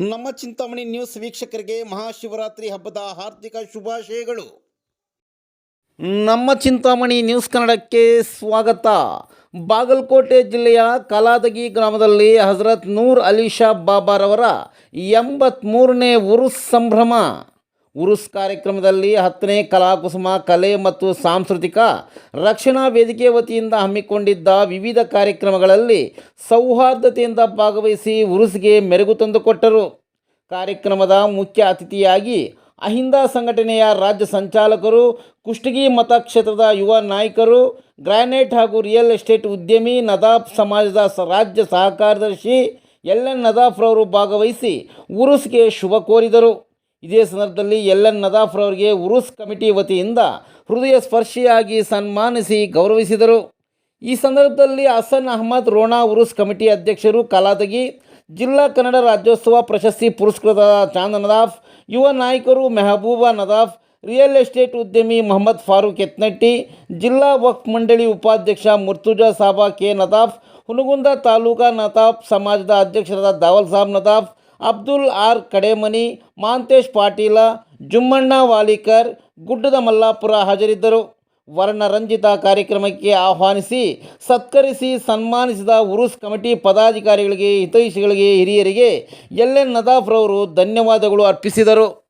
ನಮ್ಮ ಚಿಂತಾಮಣಿ ನ್ಯೂಸ್ ವೀಕ್ಷಕರಿಗೆ ಮಹಾಶಿವರಾತ್ರಿ ಹಬ್ಬದ ಹಾರ್ದಿಕ ಶುಭಾಶಯಗಳು. ನಮ್ಮ ಚಿಂತಾಮಣಿ ನ್ಯೂಸ್ ಕನ್ನಡಕ್ಕೆ ಸ್ವಾಗತ. ಬಾಗಲಕೋಟೆ ಜಿಲ್ಲೆಯ ಕಲಾದಗಿ ಗ್ರಾಮದಲ್ಲಿ ಹಜರತ್ ನೂರ್ ಅಲಿ ಶಾ ಬಾಬಾರವರ ಎಂಬತ್ತ್ಮೂರನೇ ಉರುಸ್ ಸಂಭ್ರಮ. ಉರುಸ್ ಕಾರ್ಯಕ್ರಮದಲ್ಲಿ ಹತ್ತನೇ ಕಲಾಕುಸುಮ, ಕಲೆ ಮತ್ತು ಸಾಂಸ್ಕೃತಿಕ ರಕ್ಷಣಾ ವೇದಿಕೆ ವತಿಯಿಂದ ಹಮ್ಮಿಕೊಂಡಿದ್ದ ವಿವಿಧ ಕಾರ್ಯಕ್ರಮಗಳಲ್ಲಿ ಸೌಹಾರ್ದತೆಯಿಂದ ಭಾಗವಹಿಸಿ ಉರುಸ್ಗೆ ಮೆರುಗು ತಂದುಕೊಟ್ಟರು ಕಾರ್ಯಕ್ರಮದ ಮುಖ್ಯ ಅತಿಥಿಯಾಗಿ ಅಹಿಂದ ಸಂಘಟನೆಯ ರಾಜ್ಯ ಸಂಚಾಲಕರು, ಕುಷ್ಟಗಿ ಮತಕ್ಷೇತ್ರದ ಯುವ ನಾಯಕರು, ಗ್ರಾನೈಟ್ ಹಾಗೂ ರಿಯಲ್ ಎಸ್ಟೇಟ್ ಉದ್ಯಮಿ ನದಾಫ್ ಸಮಾಜದ ರಾಜ್ಯ ಸಹ ಕಾರ್ಯದರ್ಶಿ ಎಲ್ ಎನ್ ನದಾಫ್ರವರು ಭಾಗವಹಿಸಿ ಉರುಸ್ಗೆ ಶುಭ ಕೋರಿದರು. ಇದೇ ಸಂದರ್ಭದಲ್ಲಿ ಎಲ್ ಎನ್ ನದಾಫ್ರವರಿಗೆ ಉರುಸ್ ಕಮಿಟಿ ವತಿಯಿಂದ ಹೃದಯ ಸ್ಪರ್ಶಿಯಾಗಿ ಸನ್ಮಾನಿಸಿ ಗೌರವಿಸಿದರು. ಈ ಸಂದರ್ಭದಲ್ಲಿ ಹಸನ್ ಅಹಮದ್ ರೋಣಾ ಉರುಸ್ ಕಮಿಟಿ ಅಧ್ಯಕ್ಷರು ಕಲಾದಗಿ ಜಿಲ್ಲಾ ಕನ್ನಡ ರಾಜ್ಯೋತ್ಸವ ಪ್ರಶಸ್ತಿ ಪುರಸ್ಕೃತ ಚಾಂದ್ ನದಾಫ್, ಯುವ ನಾಯಕರು ಮೆಹಬೂಬಾ ನದಾಫ್, ರಿಯಲ್ ಎಸ್ಟೇಟ್ ಉದ್ಯಮಿ ಮೊಹಮ್ಮದ್ ಫಾರೂಕ್ ಎತ್ನಟ್ಟಿ ಜಿಲ್ಲಾ ವಕ್ಫ್ ಮಂಡಳಿ ಉಪಾಧ್ಯಕ್ಷ ಮುರ್ತುಜಾ ಸಾಬಾ ಕೆ ನದಾಫ್, ಹುನಗುಂದ ತಾಲೂಕಾ ನದಾಫ್ ಸಮಾಜದ ಅಧ್ಯಕ್ಷರಾದ ದಾವಲ್ ಸಾಬ್ ನದಾಫ್ ಅಬ್ದುಲ್ ಆರ್ ಕಡೇಮನಿ, ಮಾಂತೇಶ್ ಪಾಟೀಲ, ಜುಮ್ಮಣ್ಣ ವಾಲಿಕರ್, ಗುಡ್ಡದ ಮಲ್ಲಾಪುರ ಹಾಜರಿದ್ದರು. ವರ್ಣರಂಜಿತ ಕಾರ್ಯಕ್ರಮಕ್ಕೆ ಆಹ್ವಾನಿಸಿ, ಸತ್ಕರಿಸಿ ಸನ್ಮಾನಿಸಿದ ಉರುಸ್ ಕಮಿಟಿ ಪದಾಧಿಕಾರಿಗಳಿಗೆ, ಹಿತೈಷಿಗಳಿಗೆ, ಹಿರಿಯರಿಗೆ ಎಲ್ ಎನ್ ನದಾಫ್ರವರು ಧನ್ಯವಾದಗಳು ಅರ್ಪಿಸಿದರು.